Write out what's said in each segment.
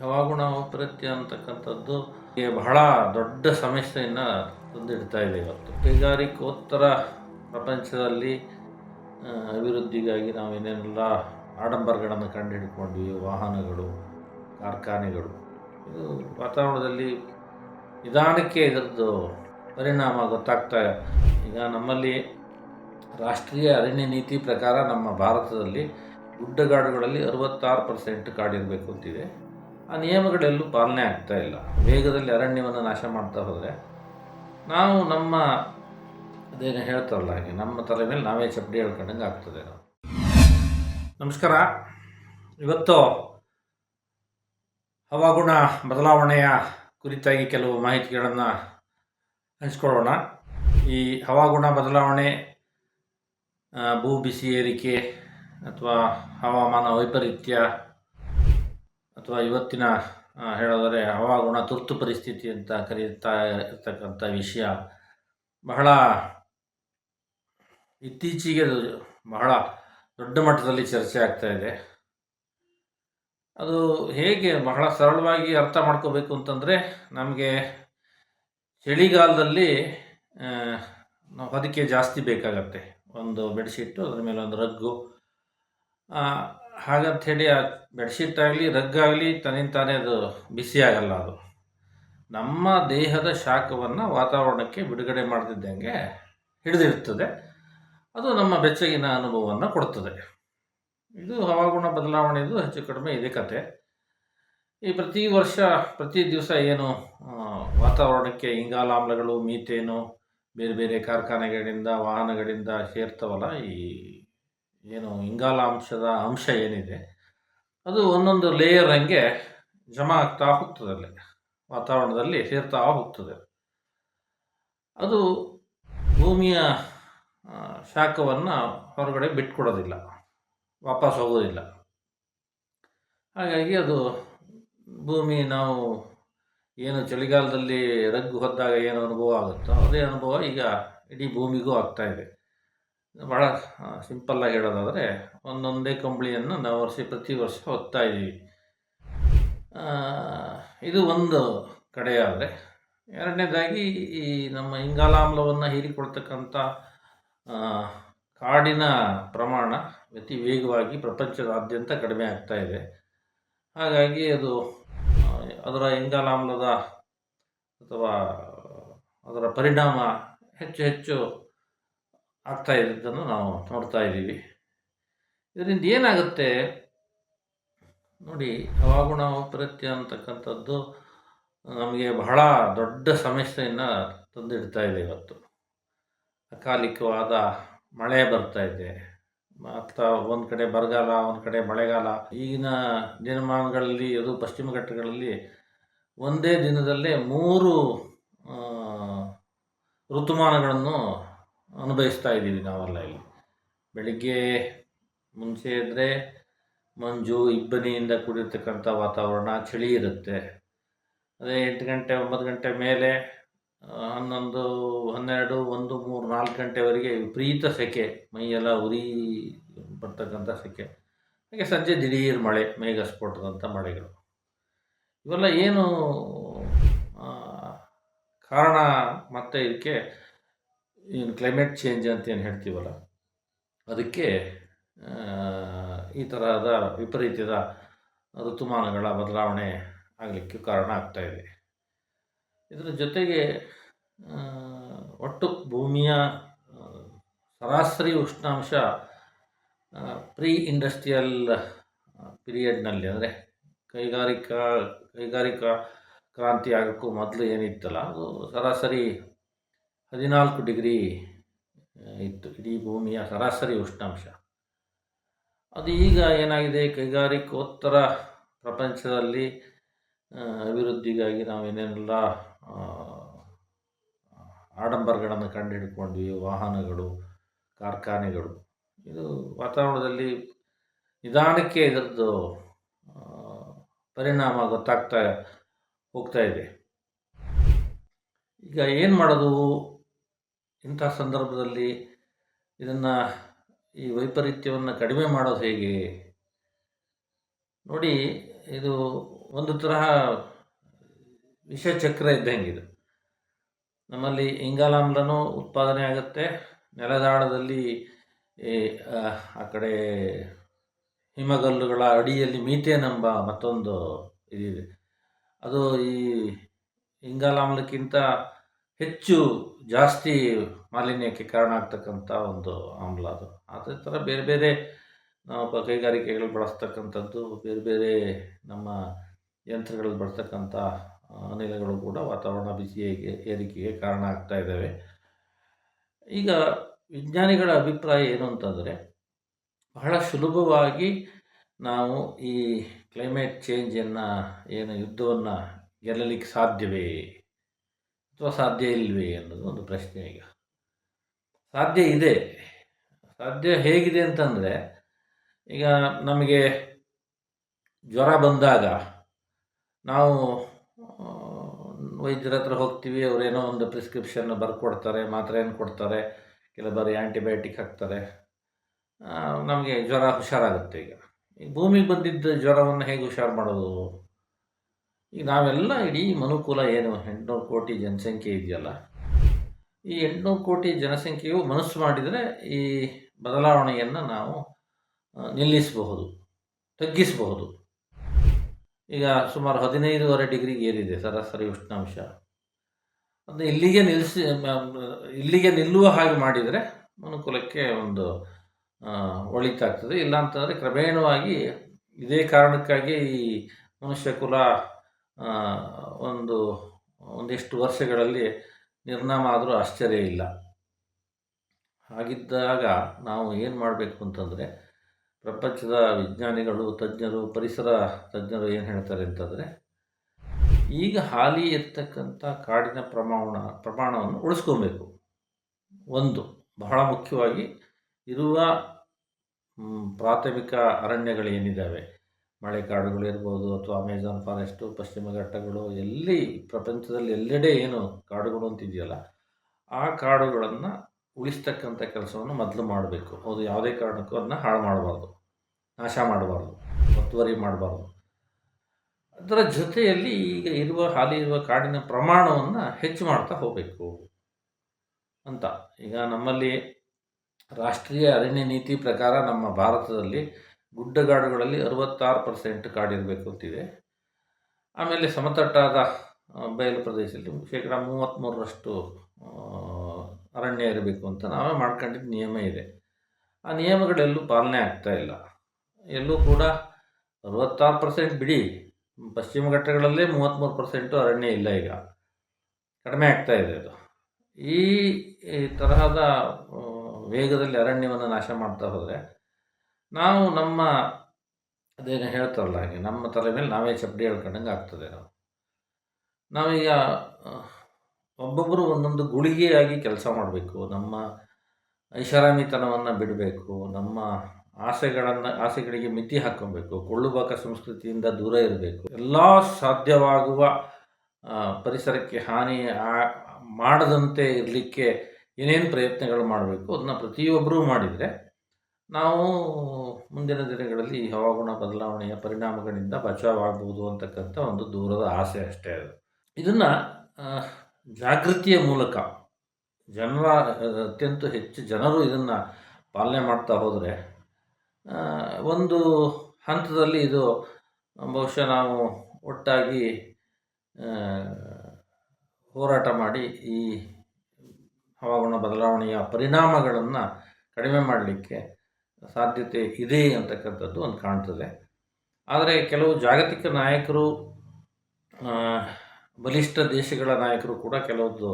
ಹವಾಗುಣ ವೈಪರೀತ್ಯ ಅಂತಕ್ಕಂಥದ್ದು ಬಹಳ ದೊಡ್ಡ ಸಮಸ್ಯೆಯನ್ನು ತಂದಿಡ್ತಾ ಇದೆ ಇವತ್ತು. ಕೈಗಾರಿಕೋತ್ತರ ಪ್ರಪಂಚದಲ್ಲಿ ಅಭಿವೃದ್ಧಿಗಾಗಿ ನಾವು ಏನೇನೆಲ್ಲ ಆಡಂಬರಗಳನ್ನು ಕಂಡುಹಿಡ್ಕೊಂಡ್ವಿ ವಾಹನಗಳು, ಕಾರ್ಖಾನೆಗಳು. ಇದು ವಾತಾವರಣದಲ್ಲಿ ನಿಧಾನಕ್ಕೆ ಇದರದ್ದು ಪರಿಣಾಮ ಗೊತ್ತಾಗ್ತಾ ಈಗ ನಮ್ಮಲ್ಲಿ ರಾಷ್ಟ್ರೀಯ ಅರಣ್ಯ ನೀತಿ ಪ್ರಕಾರ ನಮ್ಮ ಭಾರತದಲ್ಲಿ ಗುಡ್ಡಗಾಡುಗಳಲ್ಲಿ ಅರವತ್ತಾರು ಪರ್ಸೆಂಟ್ ಕಾಡಿರಬೇಕು ಅಂತಿದೆ. ಆ ನಿಯಮಗಳೆಲ್ಲೂ ಪಾಲನೆ ಆಗ್ತಾ ಇಲ್ಲ. ವೇಗದಲ್ಲಿ ಅರಣ್ಯವನ್ನು ನಾಶ ಮಾಡ್ತಾ ಹೋದರೆ ನಾವು ನಮ್ಮ ಅದೇನು ಹೇಳ್ತಾರಲ್ಲ ಹಾಗೆ, ನಮ್ಮ ತಲೆ ಮೇಲೆ ನಾವೇ ಚಪ್ಪಡಿ ಹೇಳ್ಕೊಂಡಂಗೆ ಆಗ್ತದೆ ನಮಸ್ಕಾರ. ಇವತ್ತು ಹವಾಗುಣ ಬದಲಾವಣೆಯ ಕುರಿತಾಗಿ ಕೆಲವು ಮಾಹಿತಿಗಳನ್ನು ಹಂಚ್ಕೊಳ್ಳೋಣ. ಈ ಹವಾಗುಣ ಬದಲಾವಣೆ ಭೂ ಬಿಸಿ ಏರಿಕೆ ಅಥವಾ ಹವಾಮಾನ ವೈಪರೀತ್ಯ ಅಥವಾ ಇವತ್ತಿನ ಹೇಳೋದರೆ ಹವಾಗುಣ ತುರ್ತು ಪರಿಸ್ಥಿತಿ ಅಂತ ಕರೀತಾ ಇರ್ತಕ್ಕಂಥ ವಿಷಯ ಬಹಳ ಇತ್ತೀಚೆಗೆ ಬಹಳ ದೊಡ್ಡ ಮಟ್ಟದಲ್ಲಿ ಚರ್ಚೆ ಆಗ್ತಾ ಇದೆ. ಅದು ಹೇಗೆ ಬಹಳ ಸರಳವಾಗಿ ಅರ್ಥ ಮಾಡ್ಕೋಬೇಕು ಅಂತಂದರೆ ನಮಗೆ ಚಳಿಗಾಲದಲ್ಲಿ ಹೊದಿಕೆ ಜಾಸ್ತಿ ಬೇಕಾಗತ್ತೆ. ಒಂದು ಬೆಡ್ಶೀಟು, ಅದರ ಮೇಲೆ ಒಂದು ರಗ್ಗು ಆ, ಹೇಳಿ ಆ ಬೆಡ್ಶೀಟ್ ಆಗಲಿ ರಗ್ಗಾಗಲಿ ತನ್ನಿಂದ ತಾನೇ ಅದು ಬಿಸಿ ಆಗಲ್ಲ ಅದು. ನಮ್ಮ ದೇಹದ ಶಾಖವನ್ನು ವಾತಾವರಣಕ್ಕೆ ಬಿಡುಗಡೆ ಮಾಡ್ತಿದ್ದಂಗೆ ಹಿಡಿದಿರ್ತದೆ ಅದು ನಮ್ಮ ಬೆಚ್ಚಗಿನ ಅನುಭವವನ್ನು ಕೊಡ್ತದೆ. ಇದು ಹವಾಗುಣ ಬದಲಾವಣೆದು ಹೆಚ್ಚು ಕಡಿಮೆ ಇದೆ ಕತೆ. ಈ ಪ್ರತಿ ವರ್ಷ ಪ್ರತಿ ದಿವಸ ಏನು ವಾತಾವರಣಕ್ಕೆ ಇಂಗಾಲಾಮ್ಲಗಳು ಮೀಥೇನು ಬೇರೆ ಬೇರೆ ಕಾರ್ಖಾನೆಗಳಿಂದ ವಾಹನಗಳಿಂದ ಸೇರ್ತವಲ್ಲ ಈ ಏನು ಇಂಗಾಲ ಅಂಶದ ಅಂಶ ಏನಿದೆ, ಅದು ಒಂದೊಂದು ಲೇಯರ್ ಹಂಗೆ ಜಮಾ ಆಗ್ತಾ ಹೋಗ್ತದೆ ಅಲ್ಲಿ ವಾತಾವರಣದಲ್ಲಿ ಸೇರ್ತಾ ಹೋಗ್ತದೆ. ಅದು ಭೂಮಿಯ ಶಾಖವನ್ನು ಹೊರಗಡೆ ಬಿಟ್ಕೊಡೋದಿಲ್ಲ, ವಾಪಸ್ ಹೋಗೋದಿಲ್ಲ. ಹಾಗಾಗಿ ಅದು ಭೂಮಿ ನಾವು ಏನು ಚಳಿಗಾಲದಲ್ಲಿ ರಗ್ಗು ಹೊದ್ದಾಗ ಏನು ಅನುಭವ ಆಗುತ್ತೋ ಅದೇ ಅನುಭವ ಈಗ ಇಡೀ ಭೂಮಿಗೂ ಆಗ್ತಾಯಿದೆ ಭಾಳ ಸಿಂಪಲ್ಲಾಗಿ ಹೇಳೋದಾದರೆ ಒಂದೊಂದೇ ಕಂಬಳಿಯನ್ನು ನಾವು ವರ್ಷ ಪ್ರತಿ ವರ್ಷ ಹೊತ್ತಾ ಇದ್ದೀವಿ. ಇದು ಒಂದು ಕಡೆಯಾದರೆ. ಎರಡನೇದಾಗಿ ಈ ನಮ್ಮ ಇಂಗಾಲಾಮ್ಲವನ್ನು ಹೀರಿಕೊಳ್ತಕ್ಕಂಥ ಕಾಡಿನ ಪ್ರಮಾಣ ಅತಿ ವೇಗವಾಗಿ ಪ್ರಪಂಚದಾದ್ಯಂತ ಕಡಿಮೆ ಆಗ್ತಾ ಇದೆ. ಹಾಗಾಗಿ ಅದು ಅದರ ಇಂಗಾಲಾಮ್ಲದ ಅಥವಾ ಅದರ ಪರಿಣಾಮ ಹೆಚ್ಚು ಹೆಚ್ಚು ಆಗ್ತಾ ಇದ್ದದ್ದನ್ನು ನಾವು ನೋಡ್ತಾ ಇದ್ದೀವಿ. ಇದರಿಂದ ಏನಾಗುತ್ತೆ? ನೋಡಿ, ಹವಾಗುಣ ಪ್ರತ್ಯ ಅಂತಕ್ಕಂಥದ್ದು ನಮಗೆ ಬಹಳ ದೊಡ್ಡ ಸಮಸ್ಯೆಯನ್ನು ತಂದಿಡ್ತಾ ಇದೆ ಇವತ್ತು. ಅಕಾಲಿಕವಾದ ಮಳೆ ಬರ್ತಾ ಇದೆ. ಮತ್ತು ಒಂದು ಕಡೆ ಬರಗಾಲ, ಒಂದು ಕಡೆ ಮಳೆಗಾಲ. ಈಗಿನ ದಿನಮಾನಗಳಲ್ಲಿ, ಅದು ಪಶ್ಚಿಮ ಘಟ್ಟಗಳಲ್ಲಿ ಒಂದೇ ದಿನದಲ್ಲೇ ಮೂರು ಋತುಮಾನಗಳನ್ನು ಅನುಭವಿಸ್ತಾ ಇದ್ದೀವಿ ನಾವೆಲ್ಲ ಇಲ್ಲಿ. ಬೆಳಿಗ್ಗೆ ಮುಂಚೆ ಇದ್ದರೆ ಮಂಜು ಇಬ್ಬನಿಯಿಂದ ಕೂಡಿರ್ತಕ್ಕಂಥ ವಾತಾವರಣ ಚಳಿ ಇರುತ್ತೆ. ಅದೇ ಎಂಟು ಗಂಟೆ, ಒಂಬತ್ತು ಗಂಟೆ ಮೇಲೆ ಹನ್ನೊಂದು, ಹನ್ನೆರಡು, ಒಂದು, ಮೂರು, ನಾಲ್ಕು ಗಂಟೆವರೆಗೆ ವಿಪರೀತ ಸೆಕೆ. ಮೈಯೆಲ್ಲ ಉರಿ ಬರ್ತಕ್ಕಂಥ ಸೆಕೆ. ಹಾಗೆ ಸಂಜೆ ದಿಢೀರ್ ಮಳೆ, ಮೇಘ ಸ್ಫೋಟದಂಥ ಮಳೆಗಳು. ಇವೆಲ್ಲ ಏನು ಕಾರಣ ಮತ್ತೆ ಇದಕ್ಕೆ ಏನು ಕ್ಲೈಮೇಟ್ ಚೇಂಜ್ ಅಂತ ಏನು ಹೇಳ್ತೀವಲ್ಲ? ಅದಕ್ಕೆ ಈ ತರಹದ ವಿಪರೀತದ ಋತುಮಾನಗಳ ಬದಲಾವಣೆ ಆಗಲಿಕ್ಕೆ ಕಾರಣ ಆಗ್ತಾಯಿದೆ ಇದೆ. ಇದರ ಜೊತೆಗೆ ಒಟ್ಟು ಭೂಮಿಯ ಸರಾಸರಿ ಉಷ್ಣಾಂಶ ಪ್ರೀ ಇಂಡಸ್ಟ್ರಿಯಲ್ ಪೀರಿಯಡ್ನಲ್ಲಿ ಅಂದರೆ ಕೈಗಾರಿಕಾ ಕೈಗಾರಿಕಾ ಕ್ರಾಂತಿ ಆಗೋಕ್ಕೂ ಮೊದಲು ಏನಿತ್ತಲ್ಲ, ಅದು ಸರಾಸರಿ ಹದಿನಾಲ್ಕು ಡಿಗ್ರಿ ಇತ್ತು. ಇಡೀ ಭೂಮಿಯ ಸರಾಸರಿ ಉಷ್ಣಾಂಶ. ಅದು ಈಗ ಏನಾಗಿದೆ? ಕೈಗಾರಿಕೋತ್ತರ ಪ್ರಪಂಚದಲ್ಲಿ ಅಭಿವೃದ್ಧಿಗಾಗಿ ನಾವು ಏನೇನೆಲ್ಲ ಆ, ಆಡಂಬರಗಳನ್ನು ಕಂಡುಹಿಡ್ಕೊಂಡ್ವಿ ವಾಹನಗಳು ಕಾರ್ಖಾನೆಗಳು. ಇದು ವಾತಾವರಣದಲ್ಲಿ ನಿಧಾನಕ್ಕೆ ಇದರದ್ದು ಪರಿಣಾಮ ಗೊತ್ತಾಗ್ತಾ ಹೋಗ್ತಾ ಇದೆ. ಈಗ ಏನು ಮಾಡೋದು? ಇಂಥ ಸಂದರ್ಭದಲ್ಲಿ ಇದನ್ನು ಈ ವೈಪರೀತ್ಯವನ್ನು ಕಡಿಮೆ ಮಾಡೋದು ಹೇಗೆ? ನೋಡಿ, ಇದು ಒಂದು ತರಹ ವಿಷಚಕ್ರ ಇದು ನಮ್ಮಲ್ಲಿ ಇಂಗಾಲಾಮ್ಲನೂ ಉತ್ಪಾದನೆ ಆಗುತ್ತೆ. ನೆಲದಾಳದಲ್ಲಿ ಆ ಕಡೆ ಹಿಮಗಲ್ಲುಗಳ ಅಡಿಯಲ್ಲಿ ಮೀಥೇನ್ ಎಂಬ ಮತ್ತೊಂದು ಇದಿದೆ. ಅದು ಈ ಇಂಗಾಲಾಮ್ಲಕ್ಕಿಂತ ಹೆಚ್ಚು ಜಾಸ್ತಿ ಮಾಲಿನ್ಯಕ್ಕೆ ಕಾರಣ ಆಗ್ತಕ್ಕಂಥ ಒಂದು ಆಮ್ಲ ಅದು. ಅದೇ ಥರ ಬೇರೆ ಬೇರೆ ನಾವು ಕೈಗಾರಿಕೆಗಳು ಬಳಸ್ತಕ್ಕಂಥದ್ದು, ಬೇರೆ ಬೇರೆ ನಮ್ಮ ಯಂತ್ರಗಳಲ್ಲಿ ಬಳಸ್ತಕ್ಕಂಥ ಅನಿಲಗಳು ಕೂಡ ವಾತಾವರಣ ಬಿಸಿ ಏರಿಕೆಗೆ ಕಾರಣ ಆಗ್ತಾ ಇದ್ದಾವೆ. ಈಗ ವಿಜ್ಞಾನಿಗಳ ಅಭಿಪ್ರಾಯ ಏನು ಅಂತಂದರೆ, ಬಹಳ ಸುಲಭವಾಗಿ ನಾವು ಈ ಕ್ಲೈಮೇಟ್ ಚೇಂಜನ್ನು, ಏನು ಯುದ್ಧವನ್ನು ಗೆಲ್ಲಲಿಕ್ಕೆ ಸಾಧ್ಯವೇ? ಅಥವಾ ಸಾಧ್ಯ ಇಲ್ವೇ ಅನ್ನೋದು ಒಂದು ಪ್ರಶ್ನೆ ಈಗ. ಸಾಧ್ಯ ಇದೆ. ಸಾಧ್ಯ ಹೇಗಿದೆ ಅಂತಂದರೆ, ಈಗ ನಮಗೆ ಜ್ವರ ಬಂದಾಗ ನಾವು ವೈದ್ಯರ ಹತ್ರ ಹೋಗ್ತೀವಿ ಅವರೇನೋ ಒಂದು ಪ್ರಿಸ್ಕ್ರಿಪ್ಷನ್ ಬರ್ಕೊಡ್ತಾರೆ, ಮಾತ್ರೆಯನ್ನು ಕೊಡ್ತಾರೆ ಕೆಲವು ಬಾರಿ ಆ್ಯಂಟಿಬಯೋಟಿಕ್ ಹಾಕ್ತಾರೆ ನಮಗೆ ಜ್ವರ ಹುಷಾರಾಗುತ್ತೆ ಈಗ. ಭೂಮಿಗೆ ಬಂದಿದ್ದ ಜ್ವರವನ್ನು ಹೇಗೆ ಹುಷಾರು ಮಾಡೋದು? ಈಗ ನಾವೆಲ್ಲ ಇಡೀ ಮನುಕುಲ ಏನು? ಎಂಟುನೂರು ಕೋಟಿ ಜನಸಂಖ್ಯೆ ಇದೆಯಲ್ಲ. ಈ ಎಂಟುನೂರು ಕೋಟಿ ಜನಸಂಖ್ಯೆಯು ಮನಸ್ಸು ಮಾಡಿದರೆ ಈ ಬದಲಾವಣೆಯನ್ನು ನಾವು ನಿಲ್ಲಿಸಬಹುದು, ತಗ್ಗಿಸಬಹುದು. ಈಗ ಸುಮಾರು ಹದಿನೈದೂವರೆ ಡಿಗ್ರಿಗೆ ಏರಿದೆ ಸರಾಸರಿ ಉಷ್ಣಾಂಶ. ಅದು ಇಲ್ಲಿಗೆ ನಿಲ್ಲಿಸಿ ಇಲ್ಲಿಗೆ ನಿಲ್ಲುವ ಹಾಗೆ ಮಾಡಿದರೆ ಮನುಕುಲಕ್ಕೆ ಒಂದು ಒಳಿತಾಗ್ತದೆ. ಇಲ್ಲಾಂತಂದರೆ ಕ್ರಮೇಣವಾಗಿ ಇದೇ ಕಾರಣಕ್ಕಾಗಿ ಈ ಮನುಷ್ಯ ಕುಲ ಒಂದು, ಒಂದಿಷ್ಟು ವರ್ಷಗಳಲ್ಲಿ ನಿರ್ನಾಮ ಆದರೂ ಆಶ್ಚರ್ಯ ಇಲ್ಲ. ಹಾಗಿದ್ದಾಗ ನಾವು ಏನು ಮಾಡಬೇಕು ಅಂತಂದರೆ, ಪ್ರಪಂಚದ ವಿಜ್ಞಾನಿಗಳು, ತಜ್ಞರು, ಪರಿಸರ ತಜ್ಞರು ಏನು ಹೇಳ್ತಾರೆ ಅಂತಂದರೆ, ಈಗ ಹಾಲಿ ಇರ್ತಕ್ಕಂಥ ಕಾಡಿನ ಪ್ರಮಾಣ, ಪ್ರಮಾಣವನ್ನು ಉಳಿಸ್ಕೊಬೇಕು. ಒಂದು, ಬಹಳ ಮುಖ್ಯವಾಗಿ ಇರುವ ಪ್ರಾಥಮಿಕ ಅರಣ್ಯಗಳೇನಿದ್ದಾವೆ ಮಳೆಕಾಡುಗಳಿರ್ಬೋದು ಅಥವಾ ಅಮೆಜಾನ್ ಫಾರೆಸ್ಟು, ಪಶ್ಚಿಮ ಘಟ್ಟಗಳು, ಎಲ್ಲಿ ಪ್ರಪಂಚದಲ್ಲಿ ಎಲ್ಲೆಡೆ ಏನು ಕಾಡುಗಳು ಅಂತಿದೆಯಲ್ಲ, ಆ ಕಾಡುಗಳನ್ನು ಉಳಿಸ್ತಕ್ಕಂಥ ಕೆಲಸವನ್ನು ಮೊದಲು ಮಾಡಬೇಕು. ಅದು ಯಾವುದೇ ಕಾರಣಕ್ಕೂ ಅದನ್ನ ಹಾಳು ಮಾಡಬಾರ್ದು, ನಾಶ ಮಾಡಬಾರ್ದು, ಒತ್ತುವರಿ ಮಾಡಬಾರ್ದು. ಅದರ ಜೊತೆಯಲ್ಲಿ ಈಗ ಇರುವ, ಹಾಲಿ ಇರುವ ಕಾಡಿನ ಪ್ರಮಾಣವನ್ನು ಹೆಚ್ಚು ಮಾಡ್ತಾ ಹೋಗಬೇಕು ಅಂತ. ಈಗ ನಮ್ಮಲ್ಲಿ ರಾಷ್ಟ್ರೀಯ ಅರಣ್ಯ ನೀತಿ ಪ್ರಕಾರ ನಮ್ಮ ಭಾರತದಲ್ಲಿ ಗುಡ್ಡಗಾಡುಗಳಲ್ಲಿ ಅರವತ್ತಾರು ಪರ್ಸೆಂಟ್ ಕಾಡಿರಬೇಕು ಅಂತಿದೆ. ಆಮೇಲೆ ಸಮತಟ್ಟಾದ ಬಯಲು ಪ್ರದೇಶದಲ್ಲಿ ಶೇಕಡ ಮೂವತ್ತ್ಮೂರರಷ್ಟು ಅರಣ್ಯ ಇರಬೇಕು ಅಂತ ನಾವೇ ಮಾಡ್ಕೊಂಡಿದ್ದ ನಿಯಮ ಇದೆ. ಆ ನಿಯಮಗಳೆಲ್ಲೂ ಪಾಲನೆ ಆಗ್ತಾ ಇಲ್ಲ. ಎಲ್ಲೂ ಕೂಡ ಅರವತ್ತಾರು ಪರ್ಸೆಂಟ್ ಬಿಡಿ. ಪಶ್ಚಿಮ ಘಟ್ಟಗಳಲ್ಲೇ ಮೂವತ್ತ್ಮೂರು ಪರ್ಸೆಂಟು ಅರಣ್ಯ ಇಲ್ಲ ಈಗ. ಕಡಿಮೆ ಆಗ್ತಾ ಇದೆ ಅದು. ಈ ತರಹದ ವೇಗದಲ್ಲಿ ಅರಣ್ಯವನ್ನು ನಾಶ ಮಾಡ್ತಾ ಹೋದರೆ ನಾವು ನಮ್ಮ ಅದೇನು ಹೇಳ್ತಾರಲ್ಲ ಹಾಗೆ, ನಮ್ಮ ತಲೆ ಮೇಲೆ ನಾವೇ ಚಪ್ಪಡಿ ಹೇಳ್ಕೊಂಡಂಗೆ ಆಗ್ತದೆ ನಾವು. ನಾವೀಗ ಒಬ್ಬೊಬ್ಬರು ಒಂದೊಂದು ಗುಳಿಗೆಯಾಗಿ ಕೆಲಸ ಮಾಡಬೇಕು, ನಮ್ಮ ಐಷಾರಾಮಿತನವನ್ನು ಬಿಡಬೇಕು, ನಮ್ಮ ಆಸೆಗಳನ್ನು, ಆಸೆಗಳಿಗೆ ಮಿತಿ ಹಾಕ್ಕೊಬೇಕು, ಕೊಳ್ಳುಬಾಕ ಸಂಸ್ಕೃತಿಯಿಂದ ದೂರ ಇರಬೇಕು, ಎಲ್ಲ ಸಾಧ್ಯವಾಗುವ ಪರಿಸರಕ್ಕೆ ಹಾನಿ ಮಾಡದಂತೆ ಇರಲಿಕ್ಕೆ ಏನೇನು ಪ್ರಯತ್ನಗಳು ಮಾಡಬೇಕು, ಅದನ್ನ ಪ್ರತಿಯೊಬ್ಬರೂ ಮಾಡಿದರೆ ನಾವು ಮುಂದಿನ ದಿನಗಳಲ್ಲಿ ಈ ಹವಾಗುಣ ಬದಲಾವಣೆಯ ಪರಿಣಾಮಗಳಿಂದ ಬಚಾವಾಗಬಹುದು ಅಂತಕ್ಕಂಥ ಒಂದು ದೂರದ ಆಸೆ ಅಷ್ಟೇ ಅದು. ಇದನ್ನು ಜಾಗೃತಿಯ ಮೂಲಕ ಜನರ, ಅತ್ಯಂತ ಹೆಚ್ಚು ಜನರು ಇದನ್ನು ಪಾಲನೆ ಮಾಡ್ತಾ ಹೋದರೆ ಒಂದು ಹಂತದಲ್ಲಿ ಇದು ಬಹುಶಃ ನಾವು ಒಟ್ಟಾಗಿ ಹೋರಾಟ ಮಾಡಿ ಈ ಹವಾಗುಣ ಬದಲಾವಣೆಯ ಪರಿಣಾಮಗಳನ್ನು ಕಡಿಮೆ ಮಾಡಲಿಕ್ಕೆ ಸಾಧ್ಯತೆ ಇದೆ ಅಂತಕ್ಕಂಥದ್ದು ಒಂದು ಕಾಣ್ತದೆ. ಆದರೆ ಕೆಲವು ಜಾಗತಿಕ ನಾಯಕರು ಬಲಿಷ್ಠ ದೇಶಗಳ ನಾಯಕರು ಕೂಡ ಕೆಲವೊಂದು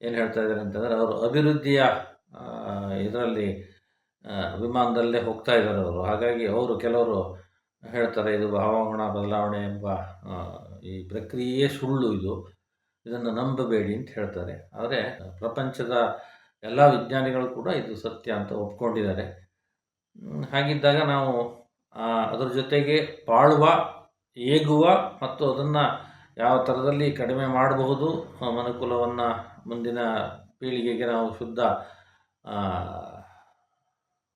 ಏನು ಹೇಳ್ತಾ ಇದ್ದಾರೆ ಅಂತಂದರೆ ಅವರು ಅಭಿವೃದ್ಧಿಯ ಇದರಲ್ಲಿ ವಿಮಾನದಲ್ಲೇ ಹೋಗ್ತಾ ಇದ್ದಾರೆ ಅವರು. ಹಾಗಾಗಿ ಅವರು ಕೆಲವರು ಹೇಳ್ತಾರೆ ಇದು ಹವಾಮಾನ ಬದಲಾವಣೆ ಎಂಬ ಈ ಪ್ರಕ್ರಿಯೆಯೇ ಸುಳ್ಳು ಇದು. ಇದನ್ನು ನಂಬಬೇಡಿ ಅಂತ ಹೇಳ್ತಾರೆ. ಆದರೆ ಪ್ರಪಂಚದ ಎಲ್ಲ ವಿಜ್ಞಾನಿಗಳು ಕೂಡ ಇದು ಸತ್ಯ ಅಂತ ಒಪ್ಕೊಂಡಿದ್ದಾರೆ. ಹಾಗಿದ್ದಾಗ ನಾವು ಅದರ ಜೊತೆಗೆ ಪಾಳುವ ಏಗುವ ಮತ್ತು ಅದನ್ನು ಯಾವ ಥರದಲ್ಲಿ ಕಡಿಮೆ ಮಾಡಬಹುದು ಮನುಕುಲವನ್ನು ಮುಂದಿನ ಪೀಳಿಗೆಗೆ ನಾವು ಶುದ್ಧ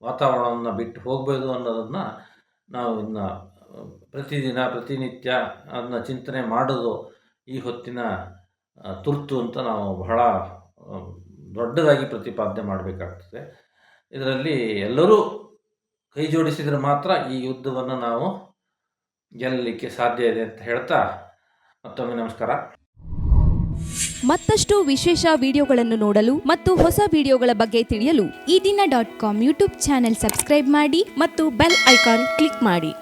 ವಾತಾವರಣವನ್ನು ಬಿಟ್ಟು ಹೋಗಬಹುದು ಅನ್ನೋದನ್ನು ನಾವು ಇನ್ನು, ಪ್ರತಿದಿನ, ಪ್ರತಿನಿತ್ಯ ಅದನ್ನ ಚಿಂತನೆ ಮಾಡೋದು ಈ ಹೊತ್ತಿನ ತುರ್ತು ಅಂತ ನಾವು ಬಹಳ ದೊಡ್ಡದಾಗಿ ಪ್ರತಿಪಾದನೆ ಮಾಡಬೇಕಾಗ್ತದೆ. ಇದರಲ್ಲಿ ಎಲ್ಲರೂ ಕೈ ಜೋಡಿಸಿದರೆ ಮಾತ್ರ ಈ ಯುದ್ಧವನ್ನು ನಾವು ಗೆಲ್ಲಲಿಕ್ಕೆ ಸಾಧ್ಯ ಇದೆ ಅಂತ ಹೇಳ್ತಾ ಮತ್ತೊಮ್ಮೆ ನಮಸ್ಕಾರ. ಮತ್ತಷ್ಟು ವಿಶೇಷ ವಿಡಿಯೋಗಳನ್ನು ನೋಡಲು ಮತ್ತು ಹೊಸ ವಿಡಿಯೋಗಳ ಬಗ್ಗೆ ತಿಳಿಯಲು Ee Dina dot com YouTube channel subscribe ಮಾಡಿ ಮತ್ತು ಬೆಲ್ ಐಕಾನ್ ಕ್ಲಿಕ್ ಮಾಡಿ.